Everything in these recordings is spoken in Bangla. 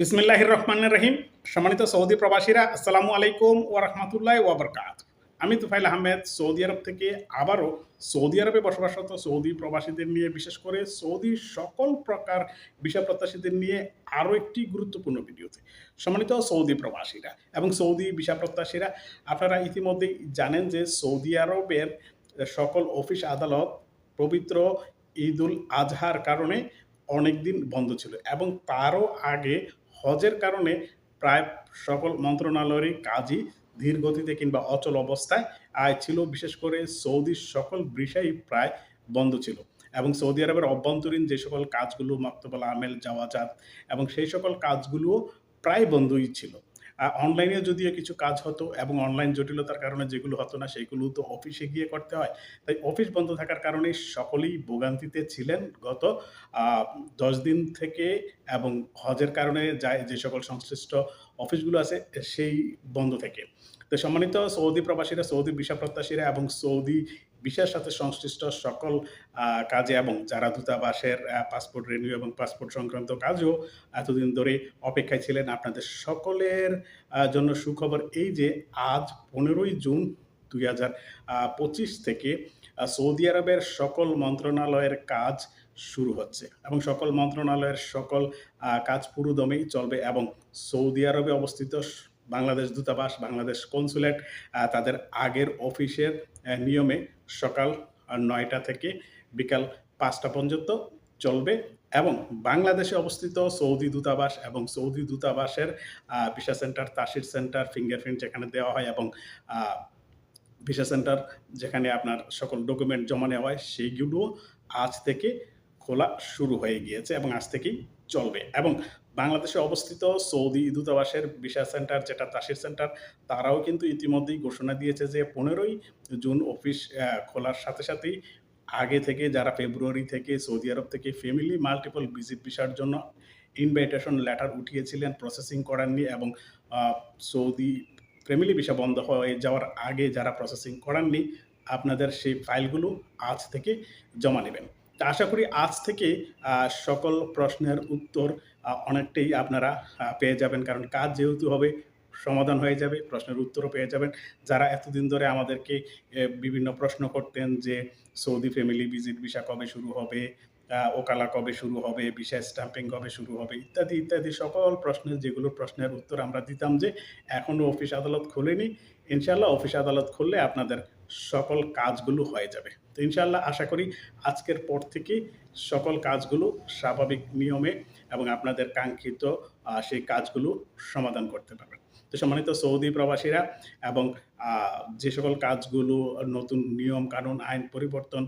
বিসমিল্লাহ রহমান রহিম সম্মানিত সৌদি প্রবাসীরা, আসসালামু আলাইকুম ও রহমতুল্লাহ ওবরকাত আমি তুফাইল আহমেদ, সৌদি আরব থেকে আবারও সৌদি আরবে বসবাসরত সৌদি প্রবাসীদের নিয়ে, বিশেষ করে সৌদি সকল প্রকার বিষয় প্রত্যাশীদের নিয়ে আরও একটি গুরুত্বপূর্ণ ভিডিওতে সম্মানিত সৌদি প্রবাসীরা এবং সৌদি বিষয় প্রত্যাশীরা, আপনারা ইতিমধ্যেই জানেন যে সৌদি আরবের সকল অফিস আদালত পবিত্র ঈদুল আজহার কারণে অনেক দিন বন্ধ ছিল এবং তারও আগে হজের কারণে প্রায় সকল মন্ত্রণালয়েরই কাজই ধীর গতিতে কিংবা অচল অবস্থায় আয় ছিল। বিশেষ করে সৌদির সকল বিষয়ই প্রায় বন্ধ ছিল এবং সৌদি আরবের অভ্যন্তরীণ যে সকল কাজগুলো মাক্তবাল আমেল, যাওয়া যাত এবং সেই সকল কাজগুলোও প্রায় বন্ধই ছিল। অনলাইনে যদিও কিছু কাজ হতো এবং অনলাইন জটিলতার কারণে যেগুলো হতো না সেগুলো তো অফিসে গিয়ে করতে হয়। তাই অফিস বন্ধ থাকার কারণে সকলেই ভোগান্তিতে ছিলেন গত দশ দিন থেকে এবং হজের কারণে যায়, যে সকল সংশ্লিষ্ট অফিসগুলো আছে, সেই বন্ধ থেকে। তো সম্মানিত সৌদি প্রবাসীরা, সৌদি ভিসা প্রত্যাশীরা এবং সৌদি ভিসার সাথে সংশ্লিষ্ট সকল কাজে এবং যারা দূতাবাসের পাসপোর্ট রিনিউ এবং পাসপোর্ট সংক্রান্ত কাজও এতদিন ধরে অপেক্ষায় ছিলেন। আপনাদের সকলের জন্য সুখবর এই যে আজ পনেরোই জুন দুই হাজার পঁচিশ থেকে সৌদি আরবের সকল মন্ত্রণালয়ের কাজ শুরু হচ্ছে এবং সকল মন্ত্রণালয়ের সকল কাজ পুরোদমেই চলবে এবং সৌদি আরবে অবস্থিত বাংলাদেশ দূতাবাস, বাংলাদেশ কনসুলেট তাদের আগের অফিসের নিয়মে সকাল নয়টা থেকে বিকাল পাঁচটা পর্যন্ত চলবে এবং বাংলাদেশে অবস্থিত সৌদি দূতাবাস এবং সৌদি দূতাবাসের visa centre, Tasheer centre, fingerprint যেখানে দেওয়া হয় এবং ভিসা সেন্টার যেখানে আপনার সকল ডকুমেন্ট জমা নেওয়া হয় সেইগুলো আজ থেকে খোলা শুরু হয়ে গিয়েছে এবং আজ থেকেই চলবে। এবং বাংলাদেশে অবস্থিত সৌদি দূতাবাসের ভিসা সেন্টার যেটা তাসির সেন্টার, তারাও কিন্তু ইতিমধ্যেই ঘোষণা দিয়েছে যে পনেরোই জুন অফিস খোলার সাথে সাথেই আগে থেকে যারা ফেব্রুয়ারি থেকে সৌদি আরব থেকে ফ্যামিলি মাল্টিপল ভিজিট ভিসার জন্য ইনভাইটেশন লেটার উঠিয়েছিলেন প্রসেসিং করাননি এবং সৌদি ফ্যামিলি ভিসা বন্ধ হয়ে যাওয়ার আগে যারা প্রসেসিং করাননি, আপনাদের সেই ফাইলগুলো আজ থেকে জমা নেবেন। তা আশা করি আজ থেকে সকল প্রশ্নের উত্তর অনেকটাই আপনারা পেয়ে যাবেন। কারণ কাজ যেহেতু হবে, সমাধান হয়ে যাবে, প্রশ্নের উত্তরও পেয়ে যাবেন। যারা এতদিন ধরে আমাদেরকে বিভিন্ন প্রশ্ন করতেন যে, সৌদি ফ্যামিলি ভিজিট ভিসা কবে শুরু হবে ওকালা কবে শুরু হবে ভিসা স্ট্যাম্পিং কবে শুরু হবে, ইত্যাদি ইত্যাদি সকল প্রশ্নের, যেগুলো প্রশ্নের উত্তর আমরা দিতাম যে, এখনও অফিস আদালত খোলেনি। ইনশাল্লাহ অফিস আদালত খুললে আপনাদের সকল কাজগুলো হয়ে যাবে। তো ইনশাল্লাহ আশা করি আজকের পর থেকে সকল কাজগুলো স্বাভাবিক নিয়মে এবং আপনাদের কাঙ্ক্ষিত সেই কাজগুলো সমাধান করতে পারবেন। তো সম্মানিত সৌদি প্রবাসীরা এবং যে সকল কাজগুলো নতুন নিয়ম কানুন আইন পরিবর্তন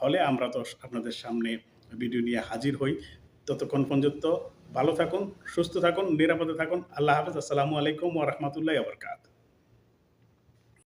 হলে আমরা তো আপনাদের সামনে ভিডিও নিয়ে হাজির হই। ততক্ষণ পর্যন্ত ভালো থাকুন, সুস্থ থাকুন, নিরাপদে থাকুন। আল্লাহ হাফেজ। আসসালামু আলাইকুম ওরহমতুল্লাহ আবরকাত